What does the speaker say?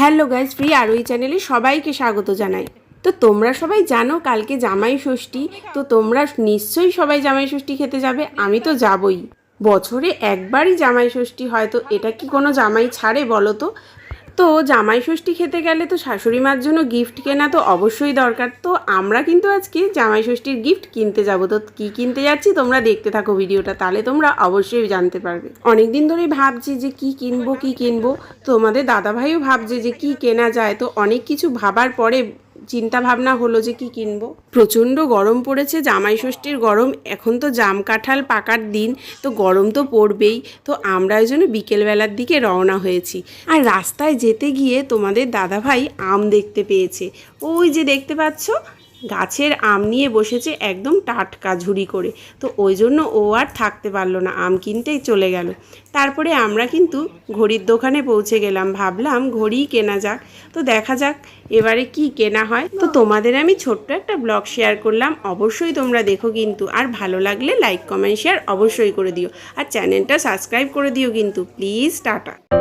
Hello guys free আর ওই চ্যানেলে সবাইকে স্বাগত জানাই। তো তোমরা সবাই জানো কালকে জামাই ষষ্ঠী, তো তোমরা নিশ্চয়ই সবাই জামাই ষষ্ঠী খেতে যাবে, আমি তো যাবই। বছরে একবারই জামাই ষষ্ঠী হয়তো এটা কি কোনো জামাই ছাড়ে বলো তো? তো জামাই ষষ্ঠী খেতে গেলে তো শাশুড়ি মার জন্য গিফট কেনা তো অবশ্যই দরকার। তো আমরা কিন্তু আজকে জামাই ষষ্ঠীর গিফট কিনতে যাব। তো কি কিনতে যাচ্ছি তোমরা দেখতে থাকো ভিডিওটা, তাহলে তোমরা অবশ্যই জানতে পারবে। অনেক দিন ধরেই ভাবছি যে কি কিনবো কি কিনবো। তোমাদের দাদাভাইও ভাবছে যে কি কেনা যায়। তো অনেক কিছু ভাবার পরে চিন্তা ভাবনা হলো যে কি কিনবো। প্রচণ্ড গরম পড়েছে, জামাই ষষ্ঠীর গরম, এখন তো জাম কাঁঠাল পাকার দিন, তো গরম তো পড়বেই। তো আমরা ওই জন্য বিকেলবেলার দিকে রওনা হয়েছি। আর রাস্তায় যেতে গিয়ে তোমাদের দাদাভাই আম দেখতে পেয়েছে। ওই যে দেখতে পাচ্ছ গাছের আম নিয়ে বসেছে একদম টাটকা ঝুড়ি করে। তো ওই জন্য ও আর থাকতে পারল না, আম কিনতেই চলে গেল। তারপরে আমরা কিন্তু ঘড়ির দোকানে পৌঁছে গেলাম, ভাবলাম ঘড়িই কেনা যাক। তো দেখা যাক এবারে কি কেনা হয়। তো তোমাদের আমি ছোট্ট একটা ব্লগ শেয়ার করলাম, অবশ্যই তোমরা দেখো কিন্তু। আর ভালো লাগলে লাইক, কমেন্ট, শেয়ার অবশ্যই করে দিও। আর চ্যানেলটা সাবস্ক্রাইব করে দিও কিন্তু। Please, tata.